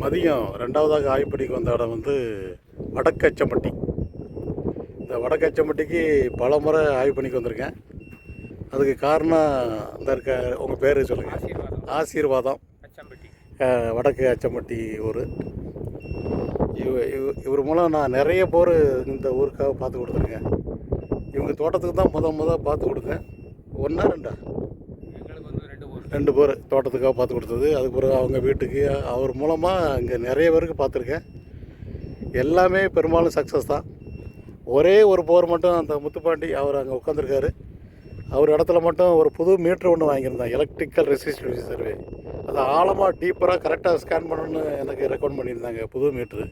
மதியம் ரெண்டாவதாக ஆய்ப்படிக்கு வந்த இடம் வந்து வடக்கச்சம்பட்டி இந்த வடக்கச்சம்பட்டிக்கு பல முறை ஆய்வு பண்ணிக்கு வந்திருக்கேன். அதுக்கு காரணம் இந்த இருக்க உங்கள் பேர் சொல்லுங்கள் ஆசீர்வாதம். வடக்கு அச்சம்பட்டி ஊர். இவ இவ- இவர் மூலம் நான் நிறைய போர் இந்த ஊருக்காக பார்த்து கொடுத்துருக்கேன். இவங்க தோட்டத்துக்கு தான் முத முத பார்த்து கொடுத்தேன். ஒன்றா ரெண்டா? ரெண்டு பேர் தோட்டத்துக்காக பார்த்து கொடுத்தது. அதுக்கு பிறகு அவங்க வீட்டுக்கு அவர் மூலமாக இங்கே நிறைய பேருக்கு பார்த்துருக்கேன். எல்லாமே பெரும்பாலும் சக்ஸஸ் தான். ஒரே ஒரு போர் மட்டும் அந்த முத்துப்பாண்டி அவர் அங்கே உட்காந்துருக்காரு அவர் இடத்துல மட்டும் ஒரு புது மீட்ரு ஒன்று வாங்கியிருந்தேன் எலக்ட்ரிக்கல் ரெசிஸ்டிவிட்டி சர்வே அதை ஆழமாக டீப்பராக கரெக்டாக ஸ்கேன் பண்ணணும்னு எனக்கு ரெக்கமெண்ட் பண்ணியிருந்தாங்க புது மீட்ரு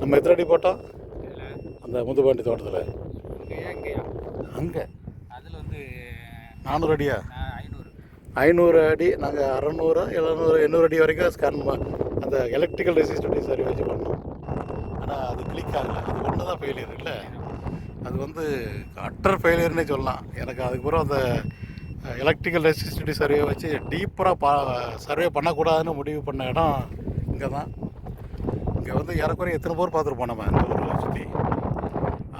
நம்ம எத்தனை அடி போட்டோம்? அந்த முத்துப்பாண்டி தோட்டத்தில். அங்கே. அதில் வந்து நானூறு அடியா? ஐநூறு அடி நாங்கள் அறநூறு எழுநூறு எண்ணூறு அடி வரைக்கும் ஸ்கேன் அந்த எலக்ட்ரிக்கல் ரெசிஸ்டிவிட்டி சரி வச்சு பண்ணோம் ஆனால் அது கிளிக் ஆகலை. அது ஒன்று தான் ஃபெயிலியர் இல்லை அது வந்து அட்டர் ஃபெயிலியர்னே சொல்லலாம். எனக்கு அதுக்கப்புறம் அந்த எலக்ட்ரிக்கல் ரெசிஸ்டிவிட்டி சர்வே வச்சு டீப்பராக பா சர்வே பண்ணக்கூடாதுன்னு முடிவு பண்ண இடம் இங்கே தான் இங்கே வந்து ஏறக்குறைய எத்தனை போர் பார்த்துருப்போம் நம்ம? இந்த ஊரில் சுற்றி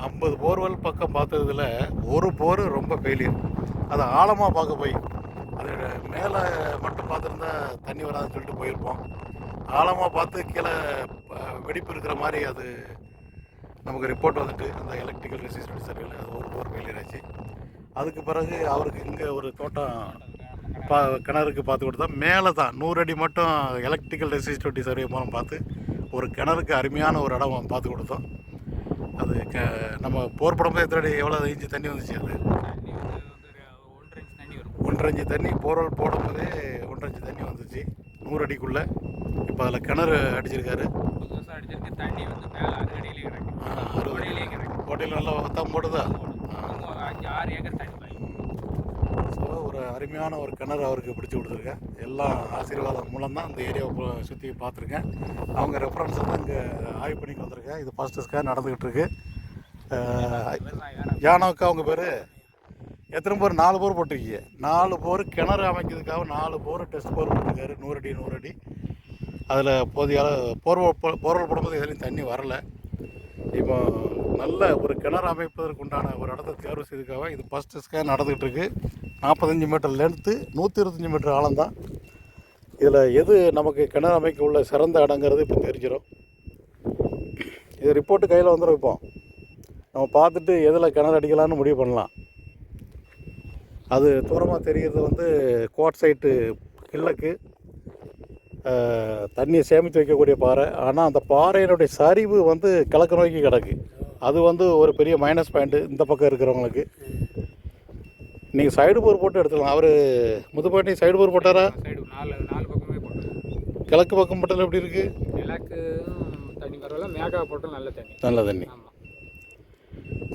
ஐம்பது போர்வெல் பக்கம் பார்த்ததுல ஒரு போர் ரொம்ப ஃபெயிலியர் அதை ஆழமாக பார்க்க போய் மேலே மட்டும் பார்த்துருந்தா தண்ணி வராதுன்னு சொல்லிட்டு போயிருப்போம். ஆழமாக பார்த்து கீழே வெடிப்பு இருக்கிற மாதிரி அது நமக்கு ரிப்போர்ட் வந்துட்டு அந்த எலக்ட்ரிக்கல் ரெசிஸ்டன்ஸ் சர்வேல அது ஒரு போர் ஃபெயிலியர் ஆச்சு அதுக்கு பிறகு அவருக்கு இங்கே ஒரு தோட்டம் பா கிணறுக்கு பார்த்து கொடுத்தா மேலே தான் நூறு அடி மட்டும் எலக்ட்ரிக்கல் ரெசிஸ்டிவிட்டி சர்வே மூலம் பார்த்து ஒரு கிணறுக்கு அருமையான ஒரு இடம் பார்த்து கொடுத்தோம். அது க நம்ம போர் படும்போது எத்தனை அடி எவ்வளோ இன்ச்சு தண்ணி வந்துச்சு அது தண்ணி வந்து வந்து ஒரு ஒன்றரை இன்ச் இன்ச்சு தண்ணி போர்வெல் போடும்போதே ஒன்றரை இன்ச்சு தண்ணி வந்துச்சு. நூறு அடிக்குள்ளே. இப்போ அதில் கிணறு அடிச்சிருக்காரு. புதுசாக அடிச்சிருக்கு தண்ணி வந்து மேலே கிடக்கு அறுபது கோடையிலே கிடக்கு கோட்டையில் நல்லா வத்தம் போடுதா? அஞ்சு ஆறு ஏக்கர் தண்ணி பாய் ஸோ ஒரு அருமையான ஒரு கிணறு அவருக்கு பிடிச்சி கொடுத்துருக்கேன். எல்லாம் ஆசீர்வாதம் மூலம் தான் இந்த ஏரியாவை சுற்றி பார்த்துருக்கேன். அவங்க ரெஃபரன்ஸை தான் இங்கே ஆய்வு பண்ணிட்டு வந்திருக்கேன். இது ஃபஸ்ட்டு ஸ்கேன் நடந்துக்கிட்டு இருக்கு. யானோக்கா அவங்க பேர்? எத்தனை போர்? நாலு போர் போட்டிருக்கீங்க. நாலு போர் கிணறு அமைக்கிறதுக்காக நாலு போர் டெஸ்ட் போர் போட்டிருக்காரு. நூறு அடி நூறு அடி. அதில் போதிய அளவு போர்வல் போர்வல் போடும்போது எதுலையும் தண்ணி வரல. இப்போ நல்ல ஒரு கிணறு அமைப்பதற்கு உண்டான ஒரு இடத்த தேர்வு செய்ததுக்காக இது ஃபஸ்ட்டு ஸ்கேன் நடந்துகிட்டு இருக்கு. நாற்பத்தஞ்சு மீட்டர் லென்த்து நூற்றி இருபத்தஞ்சி மீட்டர் ஆழம்தான் இதில் எது நமக்கு கிணறு அமைக்க உள்ள சிறந்த இடங்கிறது இப்போ தெரிஞ்சிடும் இது ரிப்போர்ட்டு கையில் வந்துடும் இப்போ. நம்ம பார்த்துட்டு எதில் கிணறு அடிக்கலாம்னு முடிவு பண்ணலாம். அது தூரமாக தெரிகிறது வந்து கோட் சைட்டு கிழக்கு தண்ணியை சேமித்து வைக்கக்கூடிய பாறை. ஆனால் அந்த பாறையினுடைய சரிவு வந்து கிழக்கு நோக்கி கிடக்கு. அது வந்து ஒரு பெரிய மைனஸ் பாயிண்ட்டு இந்த பக்கம் இருக்கிறவங்களுக்கு. நீங்கள் சைடு போர் போட்டு எடுத்துக்கலாம். அவர் முதுப்பாண்டி சைடு போர் போட்டாரா? சைடு நாலு நாலு பக்கமே போட்டோம் கிழக்கு பக்கம் போட்டால் எப்படி இருக்குது கிழக்கு தண்ணி பரவாயில்ல மேகா போட்டும் நல்ல தண்ணி. நல்ல தண்ணி.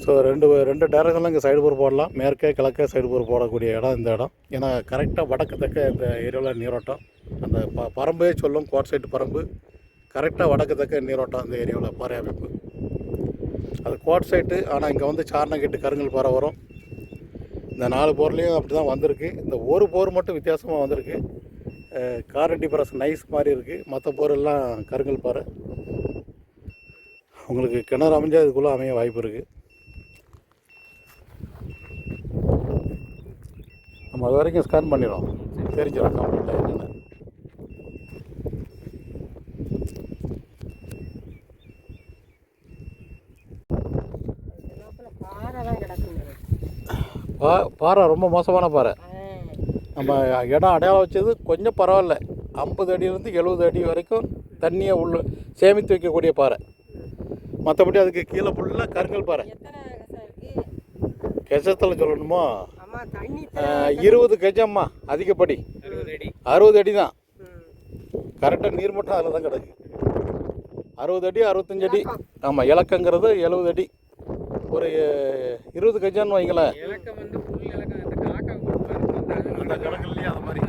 ஸோ ரெண்டு ரெண்டு டேரக்ஷனில் இங்கே சைடு போர் போடலாம். மேற்கே கிழக்கே சைடு போர் போடக்கூடிய இடம் இந்த இடம். ஏன்னா கரெக்டாக வடக்கு தெற்க இந்த ஏரியாவில் நீரோட்டம். அந்த ப பரம்பே சொல்லும் கோட் சைட்டு பரம்பு கரெக்டாக வடக்கு தெற்க நீரோட்டம் அந்த ஏரியாவில் பாறை அமைப்பு அது கோட் சைட்டு ஆனால் இங்கே வந்து சாரணங்கெட்டு கருங்கல் பாறை வரும். இந்த நாலு போர்லேயும் அப்படி தான் வந்திருக்கு. இந்த ஒரு போர் மட்டும் வித்தியாசமாக வந்திருக்கு. காரண்டி பிரஸ் நைஸ் மாதிரி இருக்குது மற்ற போரெல்லாம் கருங்கல் பாறை. உங்களுக்கு கிணறு அமைஞ்சால் இதுக்குள்ளே அமைய வாய்ப்பு இருக்குது அது வரைக்கும் ஸ்கேன் பண்ணிடுறோம் தெரிஞ்சிடும் கம்ப்ளீட்டாக என்னென்னு. பா பாறை ரொம்ப மோசமான பாறை. நம்ம இடம் அடையாளம் வச்சது கொஞ்சம் பரவாயில்ல. ஐம்பது அடியிலேருந்து எழுபது அடி வரைக்கும் தண்ணியை உள்ள சேமித்து வைக்கக்கூடிய பாறை. மற்றபடி அதுக்கு கீழே ஃபுல்லாக கருங்கல் பாறை. கெசத்தில் சொல்லணுமோ? இருபது கெஜம்மா அதிகப்படி. அறுபது அடி. அறுபது அடி தான். கரெக்டாக நீர் மட்டம் அதில் தான் கிடக்கு. அறுபது அடி அறுபத்தஞ்சு அடி. ஆமாம் இலக்கங்கிறது எழுபது அடி. ஒரு இருபது கஜான்னு வைங்களேன். இலக்கம் வந்து புல் இலக்கம். அந்த கணக்குலயே அது மாதிரி.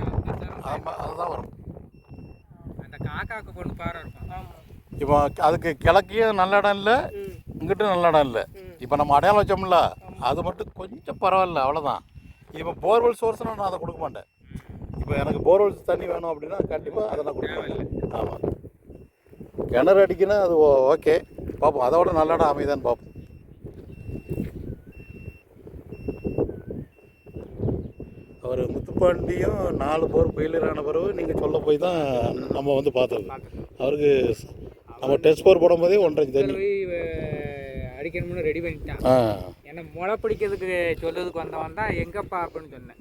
ஆமாம் அதுதான் வரும். அந்த பாறை இருக்கும். ஆமா. இப்போ அதுக்கு கிழக்கையும் நல்ல இடம் இல்லை இங்கிட்டும் நல்ல இடம் இல்லை. இப்போ நம்ம அடையாளம் வச்சோம்ல அது மட்டும் கொஞ்சம் பரவாயில்ல அவ்வளோதான் இப்போ போர்வெல் சோர்ஸ்னால் நான் அதை கொடுக்க மாட்டேன். இப்போ எனக்கு போர்வெல் தண்ணி வேணும் அப்படின்னா கண்டிப்பாக அதை நான் கொடுப்பேன் ஆமாம் கிணறு அடிக்கினா அது ஓகே. பார்ப்போம் அதோட நல்ல இடம் அமைதான்னு பார்ப்போம் அவர் முத்துப்பாண்டியும் நாலு போர் ஃபெயிலியரான பிறகு நீங்கள் சொல்ல போய் தான் நம்ம வந்து பார்த்தது. அவருக்கு நம்ம டெஸ்ட் போர் போடும்போதே ஒன்றரை தண்ணி. அடிக்கணும்னு ரெடி பண்ணிட்டான் ஆ. ஏன்னா முளை பிடிக்கிறதுக்கு சொல்லதுக்கு வந்தவன் தான் எங்கப்பா அப்படின்னு சொன்னேன்.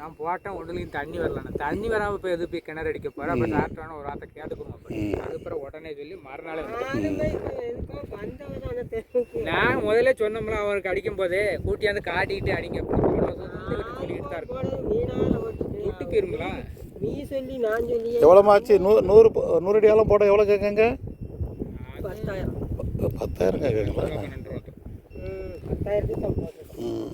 நான் போட்டேன் ஒன்றுலையும் தண்ணி வரலண்ணா தண்ணி வராமல் இப்போ எது போய் கிணறு அடிக்க போகிறேன் அப்போ டாக்டரான ஒரு வார்த்தை கேட்டுக்கணும். அதுக்கப்புறம் உடனே சொல்லி மறுநாள் நான் முதல்ல சொன்னோம்ல அவருக்கு அடிக்கும் போதே கூட்டியாந்து காட்டிக்கிட்டு அடிங்க. சொல்லிக்கிட்டு தான் இருக்கும். விட்டு போயிருங்களா? நீ சொல்லி நான் சொல்லி எவ்வளோமாச்சு நூ நூறு ப- நூறு அடி ஆழம் போட எவ்வளோ கேட்குங்க பத்தாயிரம். பத்தாயிரம் கேட்குங்களா பன்னெண்டு ரூபா ம் பத்தாயிரத்துக்கு தான் போட்டோம் ம்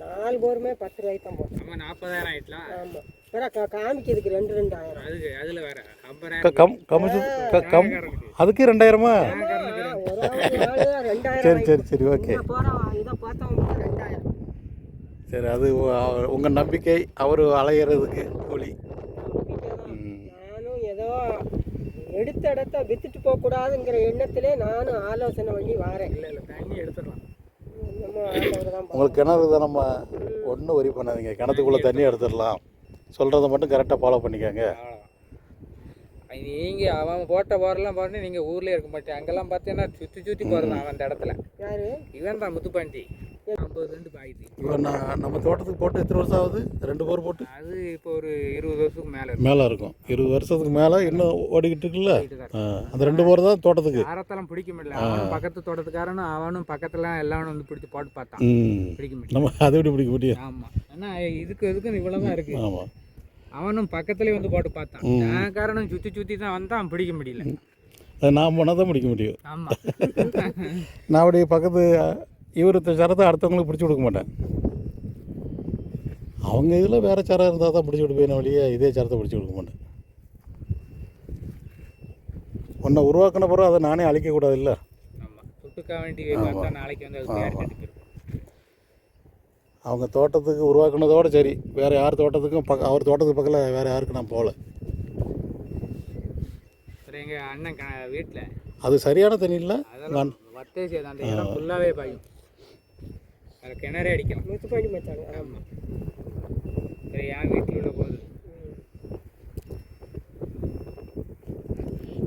நாலு போருமே பத்து ரூபாய்க்கு தான் போட்டோம் நாற்பதாயிரம் ஆயிட்டலாம் ஆமாம் வேற கா காமிக்கிறதுக்கு ரெண்டு ரெண்டு ஆயிரம் அதுக்கு அதில் வேற. ஐம்பதாயிரம் அதுக்கு ரெண்டாயிரமா? ரெண்டாயிரம் சரி சரி சரி ஓகே. ரெண்டாயிரம். சரி அது உங்கள் நம்பிக்கை அவர் அலையிறதுக்கு கூலி. நானும் ஏதோ எடுத்த இடத்த வித்துட்டு போக கூடாதுங்கிற எண்ணத்திலே நானும் ஆலோசனை பண்ணி வாரேன். இல்லை இல்லை தண்ணி எடுத்துடலாம். உங்களுக்கு கிணறு தான் நம்ம ஒன்றும் வரி பண்ணாதீங்க. கிணத்துக்குள்ளே தண்ணி எடுத்துடலாம். சொல்கிறத மட்டும் கரெக்டாக ஃபாலோ பண்ணிக்கோங்க. நீங்கள் அவன் போட்ட போரெல்லாம் பாருன்னு நீங்கள் ஊர்லேயே இருக்க மாட்டேன் அங்கெல்லாம் பார்த்தீங்கன்னா சுற்றி சுற்றி போகிறேன் அவன் அந்த இடத்துல. யாரு? இவன் தான் முத்துப்பாண்டி. ஐம்பது ரெண்டு பாயுது. இப்போ நான் நம்ம தோட்டத்துக்கு போட்டு எத்தனை வருஷம் ஆகுது? ரெண்டு போர் போட்டு? அது இப்போ ஒரு இருபது வருஷத்துக்கு மேலே மேலே இருக்கும். இருபது வருஷத்துக்கு மேலே இன்னும் ஓடிக்கிட்டு இருக்குல்ல? தான் அந்த ரெண்டு போர் தான் தோட்டத்துக்கு? யாரத்தெல்லாம் பிடிக்க முடியல. பக்கத்து தோட்டத்துக்காரனும் அவனும் பக்கத்துல எல்லாரும் வந்து பிடிச்சி போட்டு பார்த்தான். பிடிக்க முடியல. நம்ம அதை எப்படி பிடிக்க முடியும்? ஆமா. ஆனா இதுக்கு இதுக்கும் இவ்வளவுதான் இருக்கு. ஆமாம் அவனும் பக்கத்துலயே வந்து போட்டு பார்த்தான். நான் காரணம் சுத்தி சுத்தி தான் வந்தான் பிடிக்க முடியல. அது நான் போனால் தான் பிடிக்க முடியும். ஆமா. நான் அப்படி பக்கத்து இவர் சரத்தை அடுத்தவங்களுக்கு பிடிச்சி கொடுக்க மாட்டேன் அவங்க இதில் வேறு சரம் இருந்தால் தான் பிடிச்சி கொடுப்பேன் வழியே இதே சரத்தை பிடிச்சி கொடுக்க மாட்டேன் உன்னை உருவாக்கின பிறகு அதை நானே அழிக்கக்கூடாது இல்லை. அவங்க தோட்டத்துக்கு உருவாக்குனதோடு சரி. வேறு யார் தோட்டத்துக்கும் பக்க அவர் தோட்டத்துக்கு பக்கத்தில் வேறு யாருக்கும் நான் போகல. சரி எங்க அண்ணன் வீட்டுல அது சரியான தண்ணி இல்லை? அதெல்லாம் வத்தே செய்யுது அந்த இடம் ஃபுல்லாவே பாயும் அது கிணறே அடிக்கலாம். முத்துப்பாண்டி மச்சாங்க ஆமா. சரி என் வீட்டில் உள்ள போகுது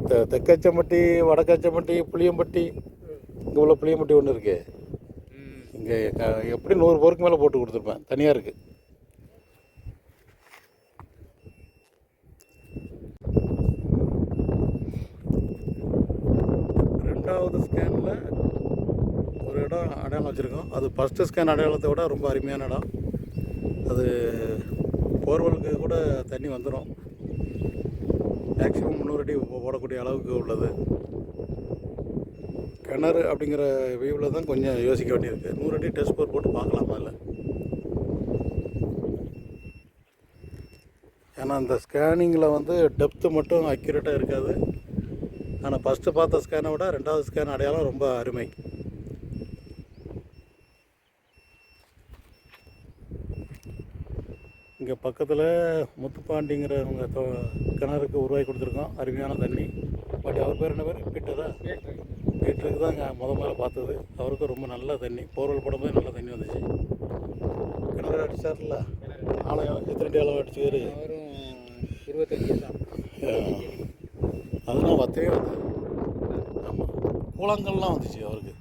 தெ- தெக்கச்சம்பட்டி வடக்கச்சம்பட்டி புளியம்பட்டி இங்கே உள்ள புளியம்பட்டி ஒன்று இருக்கு. இங்கே எப்படி நூறு போருக்கு மேலே போட்டு கொடுத்துருப்பேன். தனியாக இருக்குது ரெண்டாவது ஸ்கேனில் அடையாளம் வச்சுருக்கோம். அது ஃபஸ்ட்டு ஸ்கேன் அடையாளத்தை விட ரொம்ப அருமையான இடம். அது போர்வெலுக்கு கூட தண்ணி வந்துடும் மேக்ஸிமம் முந்நூறு அடி போடக்கூடிய அளவுக்கு உள்ளது. கிணறு அப்படிங்கிற வியூவில் தான் கொஞ்சம் யோசிக்க வேண்டியிருக்கு. நூறு அடி டெஸ்ட் போர் போட்டு பார்க்கலாமா இல்லை? ஏன்னா அந்த ஸ்கேனிங்கில் வந்து டெப்த்து மட்டும் அக்யூரேட்டாக இருக்காது. ஆனால் ஃபஸ்ட்டு பார்த்த ஸ்கேனை விட ரெண்டாவது ஸ்கேன் அடையாளம் ரொம்ப அருமை. இங்கே பக்கத்தில் முத்துப்பாண்டிங்கிறவங்க தோ கிணறுக்கு உருவாக்கி கொடுத்துருக்கோம். அருமையான தண்ணி. பட் அவர் பேர் என்ன பேர்? பீட்டரா? பீட்டருக்கு தான் முத முதல்ல பார்த்தது. அவருக்கும் ரொம்ப நல்ல தண்ணி. போர்வெல் போடும்போது நல்ல தண்ணி வந்துச்சு. கிணறு அடிச்சார்ல? ஆலயம் எத்தனை அளவு அவரும் இருபத்தஞ்சு தான். அதெல்லாம் வத்தவே வந்தது ஆமாம் கூழாங்கல்லாம் வந்துச்சு அவருக்கு.